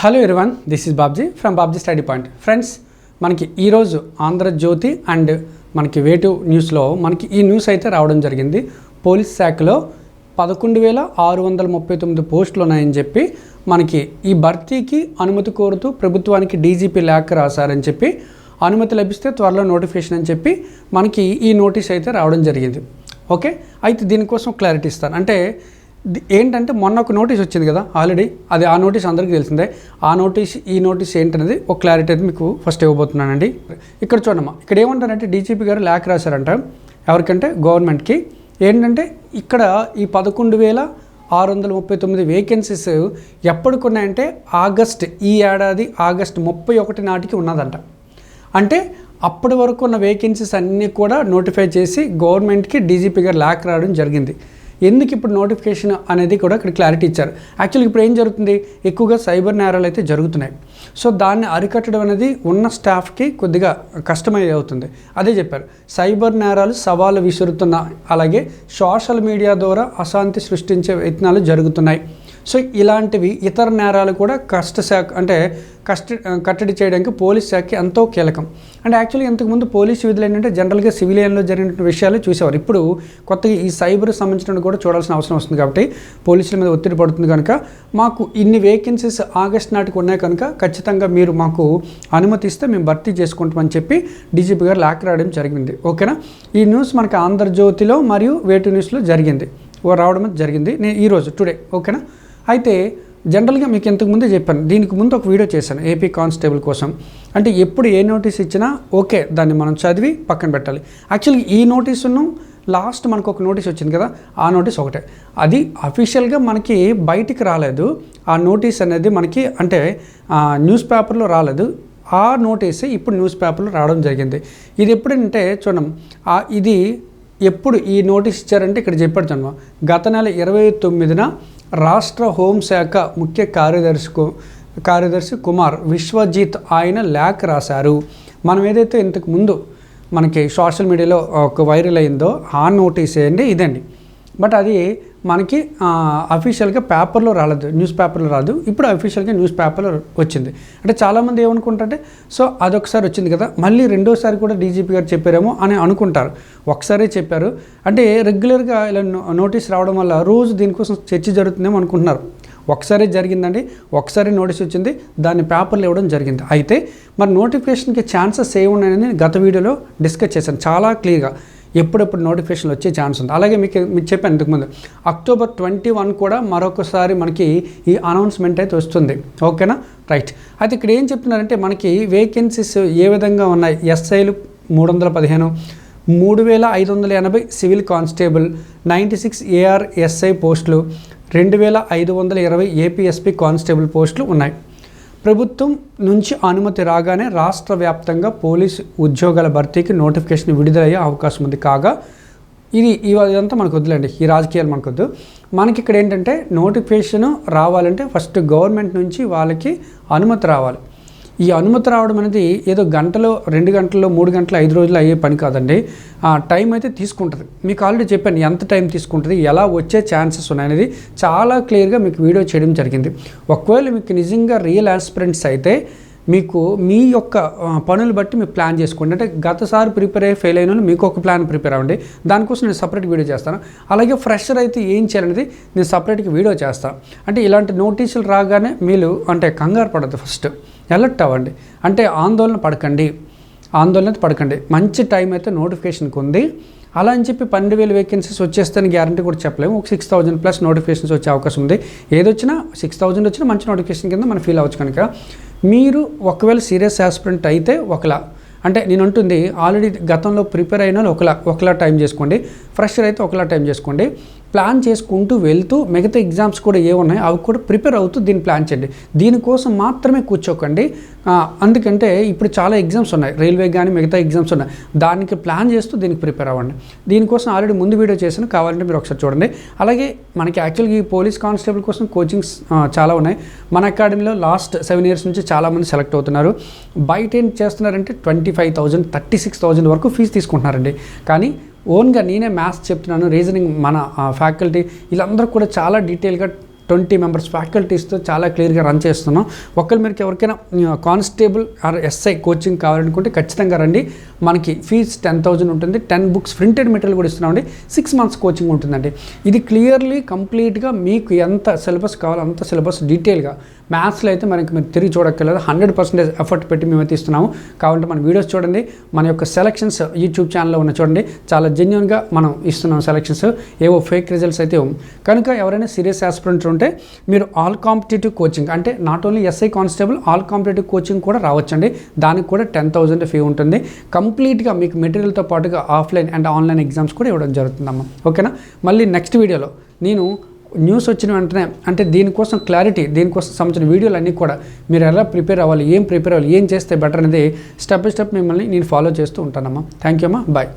Hello everyone this is Babji from Babji study point friends మనకి ఈరోజు Andhra Jyothi and మనకి వేటు న్యూస్లో మనకి ఈ న్యూస్ అయితే రావడం జరిగింది. పోలీస్ శాఖలో పదకొండు వేల ఆరు వందల ముప్పై తొమ్మిది పోస్టులు ఉన్నాయని చెప్పి మనకి ఈ భర్తీకి అనుమతి కోరుతూ ప్రభుత్వానికి డీజీపీ లేఖ రాశారని చెప్పి అనుమతి లభిస్తే త్వరలో నోటిఫికేషన్ అని చెప్పి మనకి ఈ నోటీస్ అయితే రావడం జరిగింది. ఓకే అయితే దీనికోసం క్లారిటీ ఇస్తాను. అంటే ఏంటంటే మొన్న ఒక నోటీస్ వచ్చింది కదా ఆల్రెడీ అది ఆ నోటీస్ అందరికీ తెలిసిందే. ఆ నోటీస్ ఈ నోటీస్ ఏంటనేది ఒక క్లారిటీ అయితే మీకు ఫస్ట్ ఇవ్వబోతున్నానండి. ఇక్కడ చూడమ్మా ఇక్కడ ఏమంటారంటే డీజీపీ గారు లేఖ రాశారంట. ఎవరికంటే? గవర్నమెంట్కి. ఏంటంటే ఇక్కడ ఈ పదకొండు వేల ఆరు వందల ముప్పై తొమ్మిది వేకెన్సీస్ ఎప్పటికి ఉన్నాయంటే ఆగస్ట్ ఈ ఏడాది ఆగస్ట్ ముప్పై ఒకటి నాటికి ఉన్నదంట. అంటే అప్పటి వరకు ఉన్న వేకెన్సీస్ అన్నీ కూడా నోటిఫై చేసి గవర్నమెంట్కి డీజీపీ గారు లేఖ రావడం జరిగింది. ఎందుకు ఇప్పుడు నోటిఫికేషన్ అనేది కూడా ఇక్కడ క్లారిటీ ఇచ్చారు. యాక్చువల్గా ఇప్పుడు ఏం జరుగుతుంది? ఎక్కువగా సైబర్ నేరాలు అయితే జరుగుతున్నాయి. సో దాన్ని అరికట్టడం అనేది ఉన్న స్టాఫ్కి కొద్దిగా కష్టమయ్యే అవుతుంది. అదే చెప్పారు. సైబర్ నేరాలు సవాలు విసురుతున్న అలాగే సోషల్ మీడియా ద్వారా అశాంతి సృష్టించే యత్నాలు జరుగుతున్నాయి. సో ఇలాంటివి ఇతర నేరాలు కూడా కష్ట శాఖ అంటే కష్ట కట్టడి చేయడానికి పోలీస్ శాఖకి ఎంతో కీలకం. అంటే యాక్చువల్లీ ఇంతకుముందు పోలీస్ విధులు ఏంటంటే జనరల్గా సివిలియన్లో జరిగిన విషయాలు చూసేవారు. ఇప్పుడు కొత్తగా ఈ సైబర్ సంబంధించిన కూడా చూడాల్సిన అవసరం వస్తుంది కాబట్టి పోలీసుల మీద ఒత్తిడి పడుతుంది కనుక మాకు ఇన్ని వేకెన్సీస్ ఆగస్ట్ నాటికి ఉన్నాయి కనుక ఖచ్చితంగా మీరు మాకు అనుమతిస్తే మేము భర్తీ చేసుకుంటామని చెప్పి డీజీపీ గారు లేఖ రాయడం జరిగింది. ఓకేనా? ఈ న్యూస్ మనకి ఆంధ్రజ్యోతిలో మరియు వేటు న్యూస్లో జరిగింది. రావడం జరిగింది. నేను ఈరోజు టుడే. ఓకేనా? అయితే జనరల్గా మీకు ఇంతకుముందే చెప్పాను దీనికి ముందు ఒక వీడియో చేశాను ఏపీ కానిస్టేబుల్ కోసం. అంటే ఎప్పుడు ఏ నోటీస్ ఇచ్చినా ఓకే దాన్ని మనం చదివి పక్కన పెట్టాలి. యాక్చువల్గా ఈ నోటీసును లాస్ట్ మనకు ఒక నోటీస్ వచ్చింది కదా ఆ నోటీస్ ఒకటే. అది అఫీషియల్గా మనకి బయటికి రాలేదు. ఆ నోటీస్ అనేది మనకి అంటే న్యూస్ పేపర్లో రాలేదు. ఆ నోటీస్ ఇప్పుడు న్యూస్ పేపర్లో రావడం జరిగింది. ఇది ఎప్పుడంటే చూడండి ఇది ఎప్పుడు ఈ నోటీస్ ఇచ్చారంటే ఇక్కడ చెప్పాడు జన్మ గత నెల ఇరవై తొమ్మిదిన రాష్ట్ర హోంశాఖ ముఖ్య కార్యదర్శి కార్యదర్శి కుమార్ విశ్వజిత్ ఆయన లేఖ రాశారు. మనం ఏదైతే ఇంతకుముందు మనకి సోషల్ మీడియాలో ఒక వైరల్ అయిందో ఆ నోటీస్ ఏంటి ఇదండి. బట్ అది మనకి అఫీషియల్గా పేపర్లో రాలేదు న్యూస్ పేపర్లో రాదు. ఇప్పుడు అఫీషియల్గా న్యూస్ పేపర్లో వచ్చింది. అంటే చాలామంది ఏమనుకుంటారంటే సో అదొకసారి వచ్చింది కదా మళ్ళీ రెండోసారి కూడా డీజీపీ గారు చెప్పారేమో అని అనుకుంటారు. ఒకసారే చెప్పారు. అంటే రెగ్యులర్గా ఇలా నోటీస్ రావడం వల్ల రోజు దీనికోసం చర్చ జరుగుతుందేమో అనుకుంటున్నారు. ఒకసారి జరిగిందండి ఒకసారి నోటీస్ వచ్చింది దాన్ని పేపర్లు ఇవ్వడం జరిగింది. అయితే మరి నోటిఫికేషన్కి ఛాన్సెస్ ఏమున్నాయని నేను గత వీడియోలో డిస్కస్ చేశాను. చాలా క్లియర్గా ఎప్పుడెప్పుడు నోటిఫికేషన్ వచ్చే ఛాన్స్ ఉంది. అలాగే మీకు మీకు చెప్పాను ఇంతకుముందు అక్టోబర్ ట్వంటీ వన్ కూడా మరొకసారి మనకి ఈ అనౌన్స్మెంట్ అయితే వస్తుంది. ఓకేనా? రైట్. అయితే ఇక్కడ ఏం చెప్తున్నారంటే మనకి వేకెన్సీస్ ఏ విధంగా ఉన్నాయి? ఎస్ఐలు మూడు వందల పదిహేను మూడు వేల ఐదు వందల ఎనభై civil constable ninety six AR SI పోస్టులు రెండు వేల ఐదు వందల ఇరవై ఏపీఎస్పీ కానిస్టేబుల్ పోస్టులు ఉన్నాయి. ప్రభుత్వం నుంచి అనుమతి రాగానే రాష్ట్ర వ్యాప్తంగా పోలీసు ఉద్యోగాల భర్తీకి నోటిఫికేషన్ విడుదలయ్యే అవకాశం ఉంది. కాగా ఇది ఇదంతా మనకు వద్దులేండి. ఈ రాజకీయాలు మనకు వద్దు మనకి ఇక్కడ ఏంటంటే నోటిఫికేషన్ రావాలంటే ఫస్ట్ గవర్నమెంట్ నుంచి వాళ్ళకి అనుమతి రావాలి. ఈ అనుమతి రావడం అనేది ఏదో గంటలో రెండు గంటల్లో మూడు గంటలు ఐదు రోజులు అయ్యే పని కాదండి. ఆ టైం అయితే తీసుకుంటుంది. మీకు ఆల్రెడీ చెప్పాను ఎంత టైం తీసుకుంటుంది ఎలా వచ్చే ఛాన్సెస్ ఉన్నాయనేది చాలా క్లియర్గా మీకు వీడియో చేయడం జరిగింది. ఒకవేళ మీకు నిజంగా రియల్ ఆస్పిరెంట్స్ అయితే మీకు మీ యొక్క పనులు బట్టి మీరు ప్లాన్ చేసుకోండి. అంటే గతసారి ప్రిపేర్ అయ్యి ఫెయిల్ అయిన వాళ్ళు మీకు ఒక ప్లాన్ ప్రిపేర్ అవ్వండి. దానికోసం నేను సపరేట్ వీడియో చేస్తాను. అలాగే ఫ్రెషర్ అయితే ఏం చేయాలనేది నేను సపరేట్గా వీడియో చేస్తాను అంటే ఇలాంటి నోటీసులు రాగానే మీరు అంటే కంగారు పడద్దు ఫస్ట్ అలర్ట్ అవ్వండి. అంటే ఆందోళన పడకండి. ఆందోళన అయితే పడకండి. మంచి టైం అయితే నోటిఫికేషన్కి ఉంది. అలా అని చెప్పి పన్నెండు వేల వేకెన్సీస్ వచ్చేస్తాయని గ్యారంటీ కూడా చెప్పలేము. ఒక సిక్స్ థౌజండ్ ప్లస్ నోటిఫికేషన్స్ వచ్చే అవకాశం ఉంది. ఏదొచ్చినా సిక్స్ థౌజండ్ వచ్చినా మంచి నోటిఫికేషన్ కింద మనం ఫీల్ అవ్వచ్చు కనుక. మీరు ఒకవేళ సీరియస్ ఆస్పిరెంట్ అయితే ఒకలా. అంటే నేను అంటుంది ఆల్రెడీ గతంలో ప్రిపేర్ అయిన ఒకలా. ఒకలా టైం చేసుకోండి. ఫ్రెషర్ అయితే ఒకలా టైం చేసుకోండి. ప్లాన్ చేసుకుంటూ వెళ్తూ మిగతా ఎగ్జామ్స్ కూడా ఏమున్నాయో ఉన్నాయి అవి కూడా ప్రిపేర్ అవుతూ దీన్ని ప్లాన్ చేయండి. దీనికోసం మాత్రమే కూర్చోకండి. అందుకంటే ఇప్పుడు చాలా ఎగ్జామ్స్ ఉన్నాయి. రైల్వే కానీ మిగతా ఎగ్జామ్స్ ఉన్నాయి. దానికి ప్లాన్ చేస్తూ దీనికి ప్రిపేర్ అవ్వండి. దీనికోసం ఆల్రెడీ ముందు వీడియో చేశాను కావాలంటే మీరు ఒకసారి చూడండి. అలాగే మనకి యాక్చువల్గా ఈ పోలీస్ కానిస్టేబుల్ కోసం కోచింగ్స్ చాలా ఉన్నాయి. మన అకాడమీలో లాస్ట్ సెవెన్ ఇయర్స్ నుంచి చాలామంది సెలెక్ట్ అవుతున్నారు. బయట ఏం చేస్తున్నారంటే twenty five thousand thirty six thousand వరకు ఫీజు తీసుకుంటున్నారండి. కానీ ఓన్గా నేనే మ్యాథ్స్ చెప్తున్నాను రీజనింగ్ మన ఫ్యాకల్టీ వీళ్ళందరూ కూడా చాలా డీటెయిల్గా ట్వంటీ మెంబర్స్ ఫ్యాకల్టీస్తో చాలా క్లియర్గా రన్ చేస్తున్నాం. ఒకళ్ళు మీరు ఎవరికైనా కానిస్టేబుల్ ఆర్ ఎస్ఐ కోచింగ్ కావాలనుకుంటే ఖచ్చితంగా రండి. మనకి ఫీజ్ టెన్ థౌజండ్ ఉంటుంది. టెన్ బుక్స్ ప్రింటెడ్ మెటీరియల్ కూడా ఇస్తున్నామండి. సిక్స్ మంత్స్ కోచింగ్ ఉంటుందండి. ఇది క్లియర్లీ కంప్లీట్గా మీకు ఎంత సిలబస్ కావాలో అంత సిలబస్ డీటెయిల్గా మ్యాథ్స్లో అయితే మనకి మీరు తిరిగి చూడక్కర్లేదు. హండ్రెడ్ పర్సెంటేజ్ ఎఫర్ట్ పెట్టి మేమైతే ఇస్తున్నాము. కాబట్టి మన వీడియోస్ చూడండి. మన యొక్క సెలక్షన్స్ యూట్యూబ్ ఛానల్లో ఉన్న చూడండి. చాలా జెన్యున్గా మనం ఇస్తున్నాం సెలక్షన్స్. ఏవో ఫేక్ రిజల్ట్స్ అయితే కనుక ఎవరైనా సీరియస్ ఆస్పిరెంట్స్ ఉంటే మీరు ఆల్ కాంపిటేటివ్ కోచింగ్ అంటే not only SI constable all competitive coaching కూడా రావచ్చండి. దానికి కూడా టెన్ థౌజండ్ ఫీ ఉంటుంది. కంప్లీట్గా మీకు మెటీరియల్తో పాటుగా ఆఫ్లైన్ అండ్ ఆన్లైన్ ఎగ్జామ్స్ కూడా ఇవ్వడం జరుగుతుందమ్మా. ఓకేనా? మళ్ళీ నెక్స్ట్ వీడియోలో నేను న్యూస్ వచ్చిన వెంటనే అంటే దీనికోసం క్లారిటీ దీనికోసం సంబంధించిన వీడియోలు అన్నీ కూడా మీరు ఎలా ప్రిపేర్ అవ్వాలి ఏం ప్రిపేర్ అవ్వాలి ఏం చేస్తే బెటర్ అనేది స్టెప్ బై స్టెప్ మిమ్మల్ని నేను ఫాలో చేస్తూ ఉంటానమ్మా. థ్యాంక్ యూ అమ్మా. బాయ్